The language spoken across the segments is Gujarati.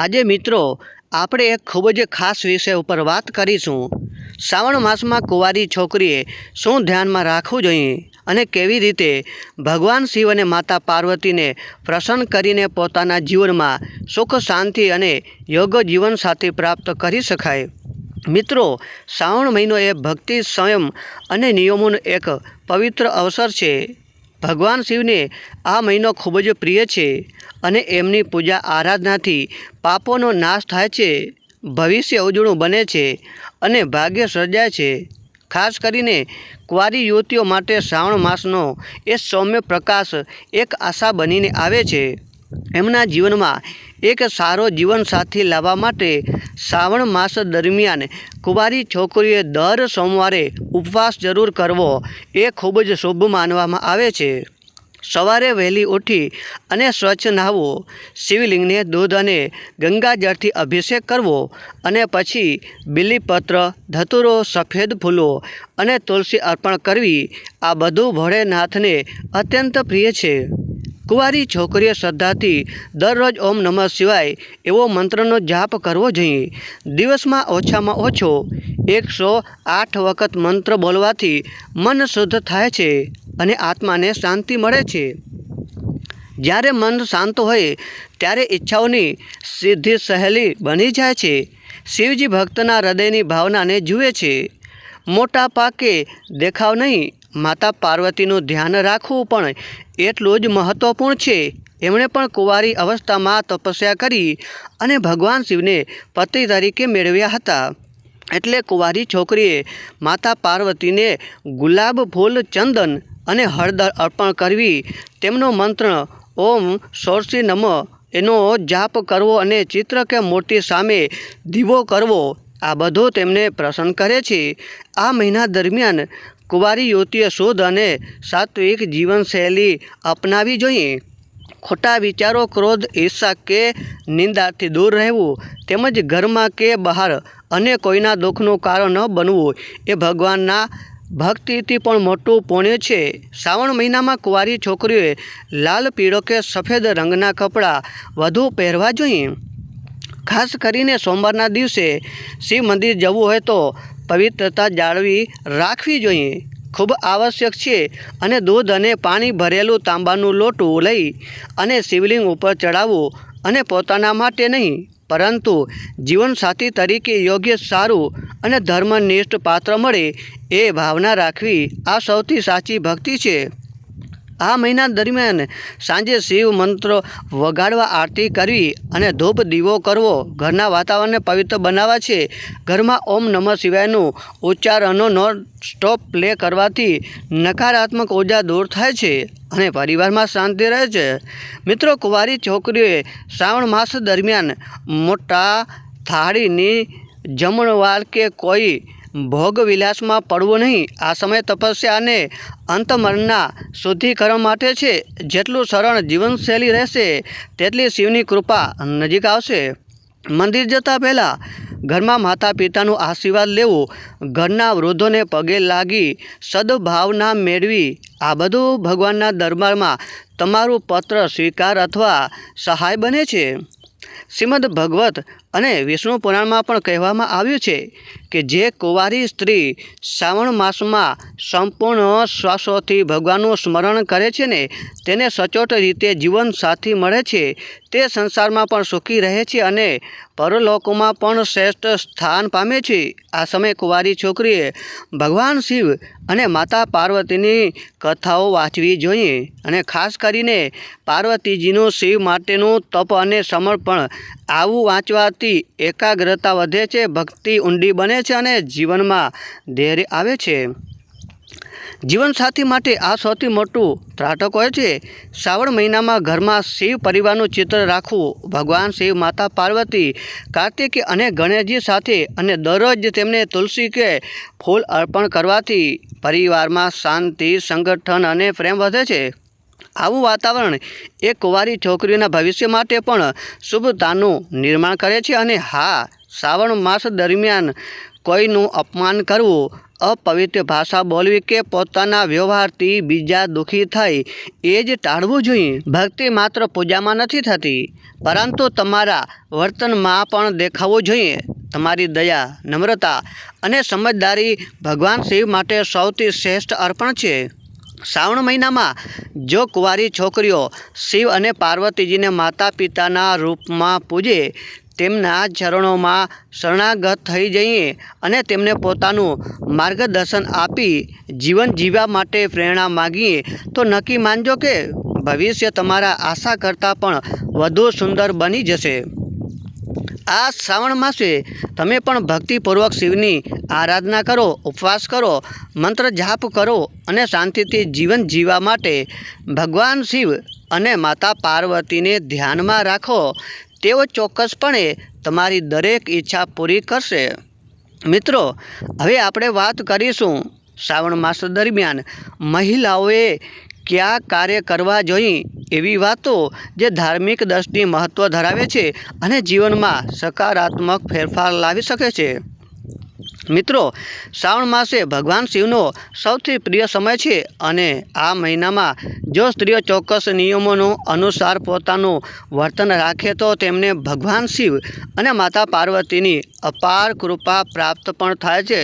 આજે મિત્રો, આપણે એક ખૂબ જ ખાસ વિષય ઉપર વાત કરીશું. શ્રાવણ માસમાં કુંવારી છોકરીએ શું ધ્યાનમાં રાખવું જોઈએ અને કેવી રીતે ભગવાન શિવ અને માતા પાર્વતીને પ્રસન્ન કરીને પોતાના જીવનમાં સુખ, શાંતિ અને યોગ્ય જીવનસાથી પ્રાપ્ત કરી શકાય? મિત્રો, શ્રાવણ મહિનો એ ભક્તિ સંયમ અને નિયમોનો એક પવિત્ર અવસર છે. ભગવાન શિવને આ મહિનો ખૂબ જ પ્રિય છે અને એમની પૂજા આરાધનાથી પાપોનો નાશ થાય છે, ભવિષ્ય ઉજળું બને છે અને ભાગ્ય સર્જાય છે. ખાસ કરીને કુંવારી યુવતીઓ માટે શ્રાવણ માસનો એ સૌમ્ય પ્રકાશ એક આશા બનીને આવે છે. એમના જીવનમાં એક સારો જીવનસાથી લાવવા માટે શ્રાવણ માસ દરમિયાન કુંવારી છોકરીએ દર સોમવારે ઉપવાસ જરૂર કરવો એ ખૂબ જ શુભ માનવામાં આવે છે. સવારે વહેલી ઉઠી અને સ્વચ્છ નહાવો, શિવલિંગને દૂધ અને ગંગાજળથી અભિષેક કરવો અને પછી બિલીપત્ર, ધતુરો, સફેદ ફૂલો અને તુલસી અર્પણ કરવી આ બધું ભોળેનાથને અત્યંત પ્રિય છે. કુંવારી છોકરીએ શ્રદ્ધાથી દરરોજ ઓમ નમઃ શિવાય એવો મંત્રનો જાપ કરવો જોઈએ. દિવસમાં ઓછામાં ઓછો એકસો આઠ વખત મંત્ર બોલવાથી મન શુદ્ધ થાય છે અને આત્માને શાંતિ મળે છે. જ્યારે મન શાંત હોય ત્યારે ઈચ્છાઓની સિદ્ધિ સહેલી બની જાય છે. શિવજી ભક્તના હૃદયની ભાવનાને જુએ છે. મોટા પાકે દેખાવ નહીં, માતા પાર્વતીનું ધ્યાન રાખવું પણ એટલું જ મહત્ત્વપૂર્ણ છે. એમણે પણ કુંવારી અવસ્થામાં તપસ્યા કરી અને ભગવાન શિવને પતિ તરીકે મેળવ્યા હતા. એટલે કુંવારી છોકરીએ માતા પાર્વતીને ગુલાબ ફૂલ ચંદન અને હળદર અર્પણ કરવી. તેમનો મંત્ર ઓમ સોરસી નમ એનો જાપ કરવો અને ચિત્ર કે મૂર્તિ સામે દીવો કરવો આ બધું તેમને પ્રસન્ન કરે છે. આ મહિના દરમિયાન કુંવારી યુવતીએ શુદ્ધ અને સાત્વિક જીવનશૈલી અપનાવી જોઈએ. ખોટા વિચારો, ક્રોધ, ઈર્ષા કે નિંદાથી દૂર રહેવું, તેમજ ઘરમાં કે બહાર અને કોઈના દુઃખનું કારણ ન બનવું, એ ભગવાનના ભક્તિથી પણ મોટું પુણ્ય છે. શ્રાવણ મહિનામાં કુંવારી છોકરીઓએ લાલ પીળો કે સફેદ રંગના કપડાં વધુ પહેરવા જોઈએ. ખાસ કરીને સોમવારના દિવસે શિવ મંદિર જવું હોય તો પવિત્રતા જાળવી રાખવી જોઈએ. ખૂબ આવશ્યક છે અને દૂધ અને પાણી ભરેલું તાંબાનું લોટું લઈ અને શિવલિંગ ઉપર ચડાવવું અને પોતાના માટે નહીં, પરંતુ જીવનસાથી તરીકે યોગ્ય સારું અને ધર્મનિષ્ઠ પાત્ર મળે એ ભાવના રાખવી આ સૌથી સાચી ભક્તિ છે. આ મહિના દરમિયાન સાંજે શિવ મંત્રો વગાડવા આરતી કરવી અને ધૂપ દીવો કરવો ઘરના વાતાવરણને પવિત્ર બનાવવા છે. ઘરમાં ઓમ નમઃ શિવાયનું ઉચ્ચારણો નોન સ્ટોપ પ્લે કરવાથી નકારાત્મક ઓજા દૂર થાય છે અને પરિવારમાં શાંતિ રહે છે. મિત્રો, કુંવારી છોકરીઓએ શ્રાવણ માસ દરમિયાન મોટા થાળીની જમણવાર કે કોઈ ભોગ વિલાસમાં પડવું નહીં. આ સમય તપસ્યા અને અંતમરણના શુદ્ધિકરણ માટે છે. જેટલું સરળ જીવનશૈલી રહેશે, તેટલી શિવની કૃપા નજીક આવશે. મંદિર જતાં પહેલાં ઘરમાં માતા પિતાનું આશીર્વાદ લેવું, ઘરના વૃદ્ધોને પગે લાગી સદભાવના મેળવી, આ બધું ભગવાનના દરબારમાં તમારું પત્ર સ્વીકાર અથવા સહાય બને છે. શ્રીમદ ભગવત અને વિષ્ણુ પુરાણમાં પણ કહેવામાં આવ્યું છે કે જે કુંવારી સ્ત્રી શ્રાવણ માસમાં સંપૂર્ણ શ્વાસોથી ભગવાનનું સ્મરણ કરે છે ને, તેને સચોટ રીતે જીવન સાથી મળે છે, તે સંસારમાં પણ સુખી રહે છે અને પરલોકોમાં પણ શ્રેષ્ઠ સ્થાન પામે છે. આ સમયે કુંવારી છોકરીએ ભગવાન શિવ અને માતા પાર્વતીની કથાઓ વાંચવી જોઈએ અને ખાસ કરીને પાર્વતીજીનું શિવ માટેનું તપ અને સમર્પણ આવું વાંચવાથી એકાગ્રતા વધે છે, ભક્તિ ઊંડી બને છે અને જીવનમાં ધૈર્ય આવે છે. જીવનસાથી માટે આ સૌથી મોટું ત્રાટક હોય છે. શ્રાવણ મહિનામાં ઘરમાં શિવ પરિવારનું ચિત્ર રાખવું, ભગવાન શિવ, માતા પાર્વતી, કાર્તિકી અને ગણેશજી સાથે અને દરરોજ તેમને તુલસી કે ફૂલ અર્પણ કરવાથી પરિવારમાં શાંતિ, સંગઠન અને પ્રેમ વધે છે. આવું વાતાવરણ એ કુંવારી છોકરીઓના ભવિષ્ય માટે પણ શુભતાનું નિર્માણ કરે છે અને હા, શ્રાવણ માસ દરમિયાન કોઈનું અપમાન કરવું, અપવિત્ર ભાષા બોલવી કે પોતાના વ્યવહારથી બીજા દુઃખી થાય એ જ ટાળવું જોઈએ. ભક્તિ માત્ર પૂજામાં નથી થતી, પરંતુ તમારા વર્તનમાં પણ દેખાવું જોઈએ. તમારી દયા, નમ્રતા અને સમજદારી ભગવાન શિવ માટે સૌથી શ્રેષ્ઠ અર્પણ છે. શ્રાવણ મહિનામાં જો કુંવારી છોકરીઓ શિવ અને પાર્વતીજીને માતા પિતાના રૂપમાં પૂજે, તેમના ચરણોમાં શરણાગત થઈ જઈએ અને તેમને પોતાનું માર્ગદર્શન આપી જીવન જીવવા માટે પ્રેરણા માગીએ, તો નક્કી માનજો કે ભવિષ્ય તમારા આશા કરતાં પણ વધુ સુંદર બની જશે. આ શ્રાવણ માસે તમે પણ ભક્તિપૂર્વક શિવની આરાધના કરો, ઉપવાસ કરો, મંત્ર જાપ કરો અને શાંતિથી જીવન જીવવા માટે ભગવાન શિવ અને માતા પાર્વતીને ધ્યાનમાં રાખો. તેઓ ચોક્કસપણે તમારી દરેક ઈચ્છા પૂરી કરશે. મિત્રો, હવે આપણે વાત કરીશું શ્રાવણ માસ દરમિયાન મહિલાઓએ કયા કાર્ય કરવા જોઈએ એવી વાતો જે ધાર્મિક દર્શની મહત્ત્વ ધરાવે છે અને જીવનમાં સકારાત્મક ફેરફાર લાવી શકે છે. મિત્રો, શ્રાવણ માસે ભગવાન શિવનો સૌથી પ્રિય સમય છે અને આ મહિનામાં જો સ્ત્રીઓ ચોક્કસ નિયમોનો અનુસાર પોતાનું વર્તન રાખે તો તેમને ભગવાન શિવ અને માતા પાર્વતીની અપાર કૃપા પ્રાપ્ત પણ થાય છે.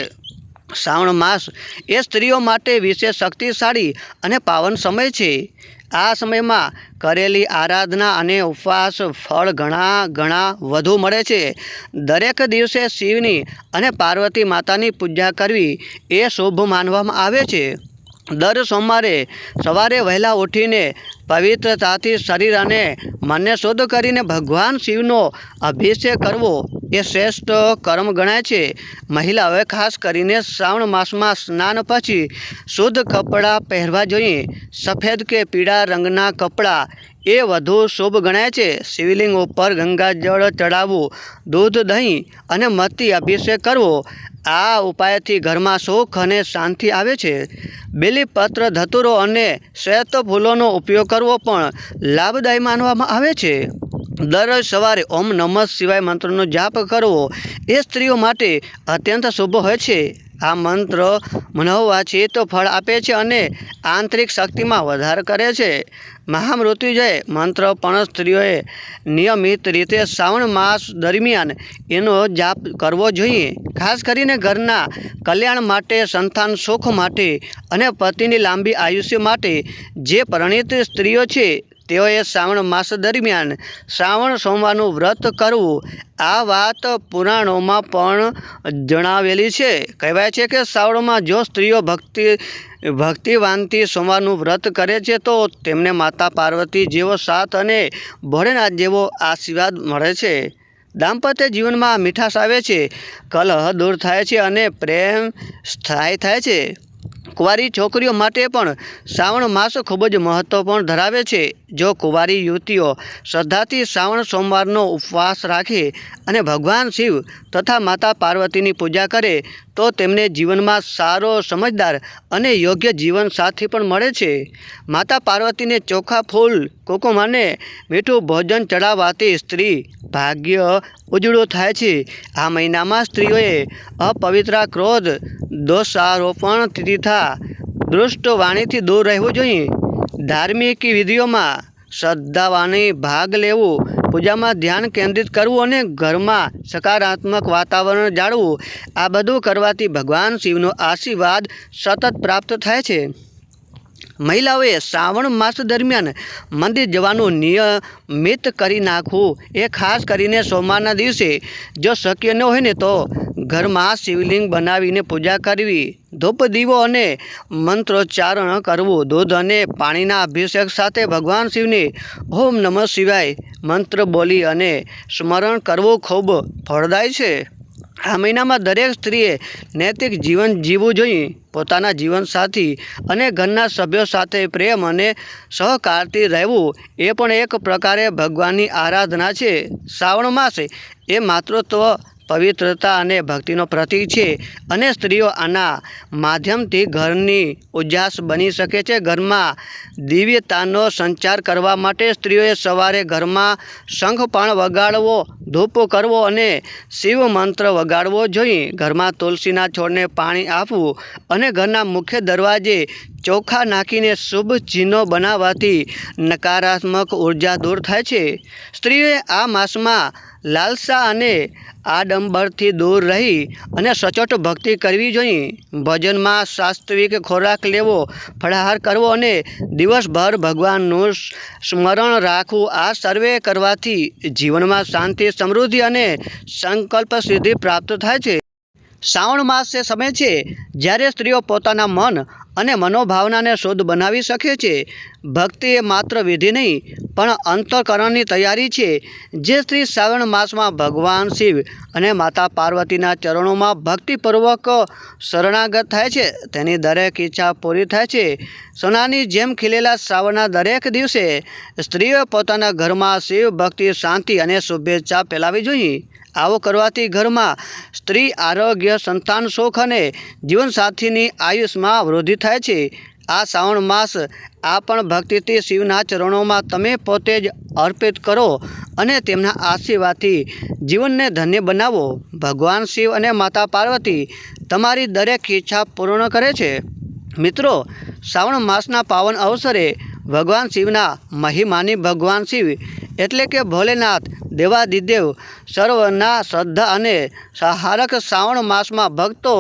શ્રાવણ માસ એ સ્ત્રીઓ માટે વિશેષ શક્તિશાળી અને પાવન સમય છે. આ સમયમાં કરેલી આરાધના અને ઉપવાસ ફળ ઘણા ઘણા વધુ મળે છે. દરેક દિવસે શિવની અને પાર્વતી માતાની પૂજા કરવી એ શુભ માનવામાં આવે છે. દર સોમવારે સવારે વહેલા ઉઠીને પવિત્રતાથી શરીર અને મનને શુદ્ધ કરીને ભગવાન શિવનો અભિષેક કરવો એ શ્રેષ્ઠ કર્મ ગણાય છે. મહિલાઓએ ખાસ કરીને શ્રાવણ માસમાં સ્નાન પછી શુદ્ધ કપડાં પહેરવા જોઈએ. સફેદ કે પીળા રંગના કપડાં એ વધુ શુભ ગણાય છે. શિવલિંગ ઉપર ગંગાજળ ચડાવવું, દૂધ, દહીં અને મતી અભિષેક કરવો, આ ઉપાયથી ઘરમાં સુખ અને શાંતિ આવે છે. બેલીપત્ર, ધતુરો અને શ્વેત ફૂલોનો ઉપયોગ કરવો પણ લાભદાયી માનવામાં આવે છે. દરરોજ સવારે ઓમ નમઃ શિવાય મંત્રનો જાપ કરવો એ સ્ત્રીઓ માટે અત્યંત શુભ હોય છે. આ મંત્ર મનાવવાથી તો ફળ આપે છે અને આંતરિક શક્તિમાં વધારો કરે છે. મહામૃત્યુજય મંત્ર પણ સ્ત્રીઓએ નિયમિત રીતે શ્રાવણ માસ દરમિયાન એનો જાપ કરવો જોઈએ. ખાસ કરીને ઘરના કલ્યાણ માટે, સંતાન સુખ માટે અને પતિની લાંબી આયુષ્ય માટે જે પરણિત સ્ત્રીઓ છે તેઓએ શ્રાવણ માસ દરમિયાન શ્રાવણ સોમવારનું વ્રત કરવું, આ વાત પુરાણોમાં પણ જણાવેલી છે. કહેવાય છે કે શ્રાવણમાં જો સ્ત્રીઓ ભક્તિ ભક્તિવાનથી સોમવારનું વ્રત કરે છે, તો તેમને માતા પાર્વતી જેવો સાથ અને ભોળેનાથ જેવો આશીર્વાદ મળે છે. દાંપત્ય જીવનમાં મીઠાશ આવે છે, કલહ દૂર થાય છે અને પ્રેમ સ્થાયી થાય છે. કુંવારી છોકરીઓ માટે પણ શ્રાવણ માસ ખૂબ જ મહત્ત્વપૂર્ણ ધરાવે છે. જો કુંવારી યુવતીઓ શ્રદ્ધાથી શ્રાવણ સોમવારનો ઉપવાસ રાખે અને ભગવાન શિવ તથા માતા પાર્વતીની પૂજા કરે તો તેમને જીવનમાં સારો સમજદાર અને યોગ્ય જીવનસાથી પણ મળે છે. માતા પાર્વતીને ચોખા ફૂલ, કુકુમ અને મીઠું ભોજન ચડાવવાથી સ્ત્રી ભાગ્ય ઉજળું થાય છે. આ મહિનામાં સ્ત્રીઓએ અપવિત્ર ક્રોધ, દોષારોપણ તિથા દુષ્ટ વાણીથી દૂર રહેવું જોઈએ. ધાર્મિક વિધિઓમાં શ્રદ્ધાવાણી ભાગ લેવું પૂજામાં ધ્યાન કેન્દ્રિત કરવું અને ઘરમાં સકારાત્મક વાતાવરણ જાળવવું આ બધું કરવાથી ભગવાન શિવનો આશીર્વાદ સતત પ્રાપ્ત થાય છે. મહિલાઓએ શ્રાવણ માસ દરમિયાન મંદિર જવાનું નિયમિત કરી નાખવું, એ ખાસ કરીને સોમવારના દિવસે. જો શક્ય ન હોય ને તો ઘરમાં શિવલિંગ બનાવીને પૂજા કરવી, ધૂપ દીવો અને મંત્રોચ્ચારણ કરવું, દૂધ અને પાણીના અભિષેક સાથે ભગવાન શિવને ઓમ નમઃ શિવાય મંત્ર બોલી અને સ્મરણ કરવું ખૂબ ફળદાય છે. આ મહિનામાં દરેક સ્ત્રીએ નૈતિક જીવન જીવવું જોઈએ. પોતાના જીવનસાથી અને ઘરના સભ્યો સાથે પ્રેમ અને સહકારથી રહેવું એ પણ એક પ્રકારે ભગવાનની આરાધના છે. શ્રાવણ માસ એ માતૃત્વ પવિત્રતા અને ભક્તિનો પ્રતીક છે અને સ્ત્રીઓ આના માધ્યમથી ઘરની ઉજાસ બની શકે છે. ઘરમાં દિવ્યતાનો સંચાર કરવા માટે સ્ત્રીઓએ સવારે ઘરમાં શંખ પણ વગાડવો, ધૂપ કરવો અને શિવ મંત્ર વગાડવો જોઈએ ઘરમાં તુલસીના છોડને પાણી આપવું અને ઘરના મુખ્ય દરવાજે ચોખા નાખીને શુભ ચિહ્નો બનાવવાથી નકારાત્મક ઊર્જા દૂર થાય છે. સ્ત્રીએ આ માસમાં લાલસા અને આડંબરથી દૂર રહી અને સચોટ ભક્તિ કરવી જોઈએ. ભજનમાં સાસ્ત્વિક ખોરાક લેવો, ફળાહાર કરવો અને દિવસભર ભગવાનનું સ્મરણ રાખવું આ સર્વે કરવાથી જીવનમાં શાંતિ, સમૃદ્ધિ અને સંકલ્પ સિદ્ધિ પ્રાપ્ત થાય છે. શ્રાવણ માસ એ સમય છે જ્યારે સ્ત્રીઓ પોતાના મન અને મનોભાવનાને શુદ્ધ બનાવી શકે છે. ભક્તિ એ માત્ર વિધિ નહીં, પણ અંતઃકરણની તૈયારી છે, જે સ્ત્રી શ્રાવણ માસમાં ભગવાન શિવ અને માતા પાર્વતીના ચરણોમાં ભક્તિપૂર્વક શરણાગત થાય છે. તેની દરેક ઈચ્છા પૂરી થાય છે. સોનાની જેમ ખીલેલા શ્રાવણના દરેક દિવસે સ્ત્રીઓ પોતાના ઘરમાં શિવ ભક્તિ શાંતિ અને શુભેચ્છા ફેલાવી જોઈએ. આવું કરવાથી ઘરમાં સ્ત્રી આરોગ્ય, સંતાન સુખ અને જીવનસાથીની આયુષમાં વૃદ્ધિ થાય છે. આ શ્રાવણ માસ આ પણ ભક્તિથી શિવના ચરણોમાં તમે પોતે જ અર્પિત કરો અને તેમના આશીર્વાદથી જીવનને ધન્ય બનાવો. ભગવાન શિવ અને માતા પાર્વતી તમારી દરેક ઈચ્છા પૂર્ણ કરે છે. મિત્રો, શ્રાવણ માસના પાવન અવસરે ભગવાન શિવના મહિમાની ભગવાન શિવ એટલે કે ભોલેનાથ, દેવાદિદેવ, સર્વના શ્રદ્ધા અને સહારક શ્રાવણ માસમાં ભક્તો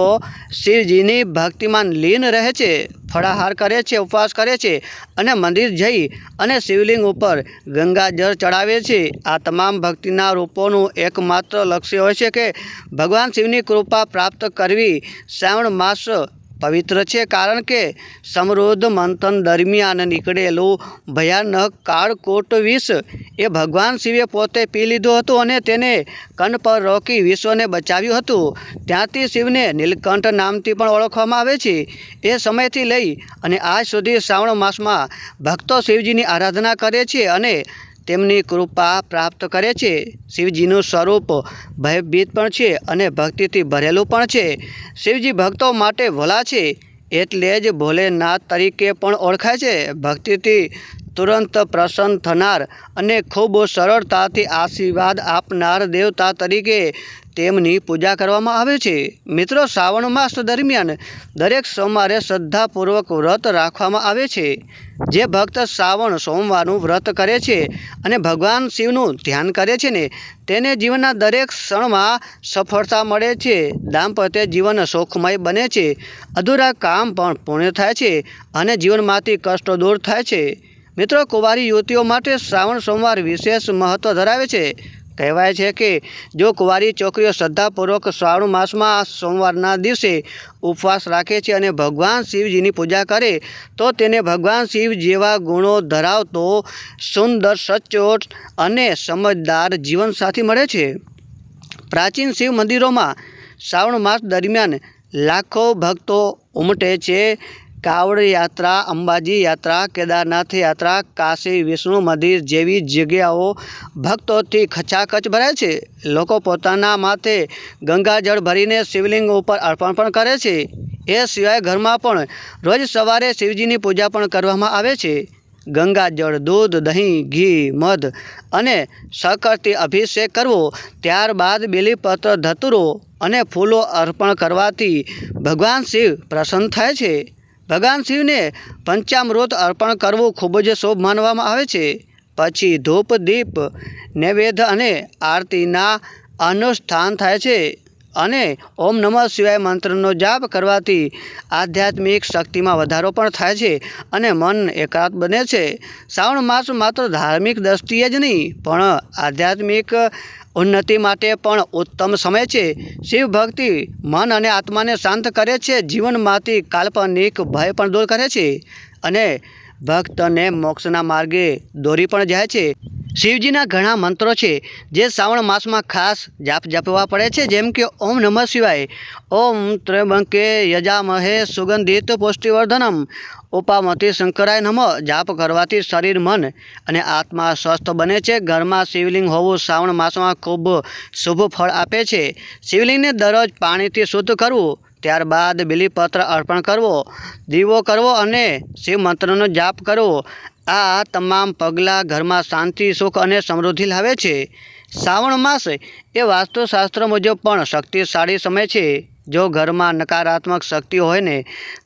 શિવજીની ભક્તિમાં લીન રહે છે, ફળાહાર કરે છે, ઉપવાસ કરે છે અને મંદિર જઈ અને શિવલિંગ ઉપર ગંગાજળ ચડાવે છે. આ તમામ ભક્તિના રૂપોનું એકમાત્ર લક્ષ્ય હોય છે કે ભગવાન શિવની કૃપા પ્રાપ્ત કરવી શ્રાવણ માસ પવિત્ર છે કારણ કે સમૃદ્ધ મંથન દરમિયાન નીકળેલું ભયાનક કાળકોટ વિષ એ ભગવાન શિવે પોતે પી લીધું હતું અને તેને કન પર રોકી વિશ્વને બચાવ્યું હતું. ત્યાંથી શિવને નીલકંઠ નામથી પણ ઓળખવામાં આવે છે. એ સમયથી લઈ અને આજ સુધી શ્રાવણ માસમાં ભક્તો શિવજીની આરાધના કરે છે અને તેમની કૃપા પ્રાપ્ત કરે છે. શિવજીનું સ્વરૂપ ભયભીત પણ છે અને ભક્તિથી ભરેલું પણ છે. શિવજી ભક્તો માટે ભોલા છે. એટલે જ ભોલેનાથ તરીકે પણ ઓળખાય છે. ભક્તિથી તુરંત પ્રસન્ન થનાર અને ખૂબ સરળતાથી આશીર્વાદ આપનાર દેવતા તરીકે તેમની પૂજા કરવામાં આવે છે. મિત્રો, શ્રાવણ માસ દરમિયાન દરેક સોમવારે શ્રદ્ધાપૂર્વક વ્રત રાખવામાં આવે છે. જે ભક્ત શ્રાવણ સોમવારનું વ્રત કરે છે અને ભગવાન શિવનું ધ્યાન કરે છે ને, તેને જીવનના દરેક ક્ષણમાં સફળતા મળે છે. દાંપત્ય જીવન સુખમય બને છે. અધૂરા કામ પણ પૂર્ણ થાય છે અને જીવનમાંથી કષ્ટો દૂર થાય છે. મિત્રો, કુંવારી યુવતીઓ માટે શ્રાવણ સોમવાર વિશેષ મહત્ત્વ ધરાવે છે. કહેવાય છે કે, જો કુંવારી છોકરીઓ શ્રદ્ધાપૂર્વક શ્રાવણ માસમાં સોમવારના દિવસે ઉપવાસ રાખે છે અને ભગવાન શિવજીની પૂજા કરે, તો તેને ભગવાન શિવ જેવા ગુણો ધરાવતો સુંદર, સચોટ અને સમજદાર જીવનસાથી મળે છે. પ્રાચીન શિવ મંદિરોમાં શ્રાવણ માસ દરમિયાન લાખો ભક્તો ઉમટે છે. કાવડ યાત્રા, અંબાજી યાત્રા, કેદારનાથ યાત્રા, કાશી, વિષ્ણુ મંદિર જેવી જગ્યાઓ ભક્તોથી ખચાખચ ભરાય છે. લોકો પોતાના માથે ગંગાજળ ભરીને શિવલિંગ ઉપર અર્પણ પણ કરે છે. એ સિવાય ઘરમાં પણ રોજ સવારે શિવજીની પૂજા પણ કરવામાં આવે છે. ગંગાજળ, દૂધ, દહીં, ઘી, મધ અને શક્કરથી અભિષેક કરવો, ત્યારબાદ બેલીપત્ર, ધતુરો અને ફૂલો અર્પણ કરવાથી ભગવાન શિવ પ્રસન્ન થાય છે. ભગવાન શિવને પંચામૃત અર્પણ કરવું ખૂબ જ શુભ માનવામાં આવે છે. પછી ધૂપ, દીપ, નૈવેદ્ય અને આરતીના અનુષ્ઠાન થાય છે અને ઓમ નમઃ શિવાય મંત્રનો જાપ કરવાથી આધ્યાત્મિક શક્તિમાં વધારો પણ થાય છે અને મન એકાંત બને છે. શ્રાવણ માસ માત્ર ધાર્મિક દ્રષ્ટિએ જ નહીં, પણ આધ્યાત્મિક ઉન્નતિ માટે પણ ઉત્તમ સમય છે. શિવ ભક્તિ મન અને આત્માને શાંત કરે છે. જીવનમાંથી કાલ્પનિક ભય પણ દૂર કરે છે અને ભક્તને મોક્ષના માર્ગે દોરી પણ જાય છે. શિવજીના ઘણા મંત્રો છે જે શ્રાવણ માસમાં ખાસ જાપ જપવા પડે છે. જેમ કે, ઓમ નમઃ શિવાય, ઓમ ત્રયંબકે યજામહે સુગંધિત પુષ્ટિવર્ધનમ ઉપામતી શંકરાય નમો, જાપ કરવાથી શરીર મન અને આત્મા સ્વસ્થ બને છે. ઘરમાં શિવલિંગ હોવું શ્રાવણ માસમાં ખૂબ શુભ ફળ આપે છે. શિવલિંગને દરરોજ પાણીથી શુદ્ધ કરવું, ત્યારબાદ બિલીપત્ર અર્પણ કરવો, દીવો કરવો અને શિવ મંત્રનો જાપ કરવો. આ તમામ પગલાં ઘરમાં શાંતિ, સુખ અને સમૃદ્ધિ લાવે છે. શ્રાવણ માસ એ વાસ્તુશાસ્ત્ર મુજબ પણ શક્તિશાળી સમય છે. જો ઘરમાં નકારાત્મક શક્તિ હોય ને,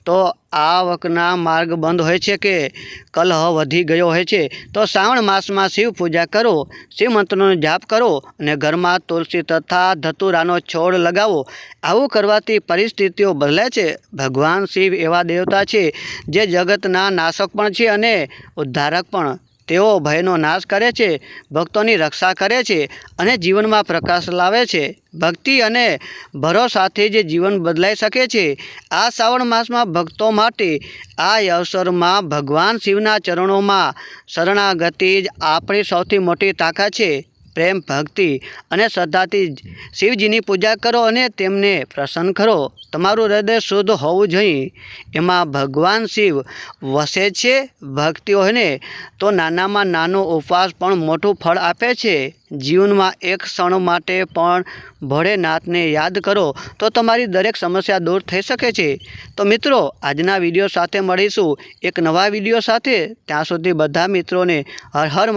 તો આવકના માર્ગ બંધ હોય છે કે કલહ વધી ગયો હોય છે, તો શ્રાવણ માસમાં શિવ પૂજા કરો શિવમંત્રનો જાપ કરો અને ઘરમાં તુલસી તથા ધતુરાનો છોડ લગાવો. આવું કરવાથી પરિસ્થિતિઓ બદલે છે. ભગવાન શિવ એવા દેવતા છે જે જગતના નાશક પણ છે અને ઉદ્ધારક પણ. તેઓ ભયનો નાશ કરે છે, ભક્તોની રક્ષા કરે છે અને જીવનમાં પ્રકાશ લાવે છે. ભક્તિ અને ભરોસાથી જે જીવન બદલાઈ શકે છે. આ શ્રાવણ માસમાં ભક્તો માટે આ અવસરમાં ભગવાન શિવના ચરણોમાં શરણાગતિ જ આપણી સૌથી મોટી તાકાત છે. પ્રેમ, ભક્તિ અને શ્રદ્ધાથી શિવજીની પૂજા કરો અને તેમને પ્રસન્ન કરો. તમારું હૃદય શુદ્ધ હોવું જોઈએ. એમાં ભગવાન શિવ વસે છે, ભક્તિ હોય તો નાનામાં નાનો ઉપવાસ પણ મોટું ફળ આપે છે. જીવનમાં એક ક્ષણ માટે પણ ભોળેનાથને યાદ કરો, તો તમારી દરેક સમસ્યા દૂર થઈ શકે છે. તો મિત્રો, આજના વીડિયો સાથે મળીશું. એક નવા વીડિયો સાથે. ત્યાં સુધી બધા મિત્રોને હર હર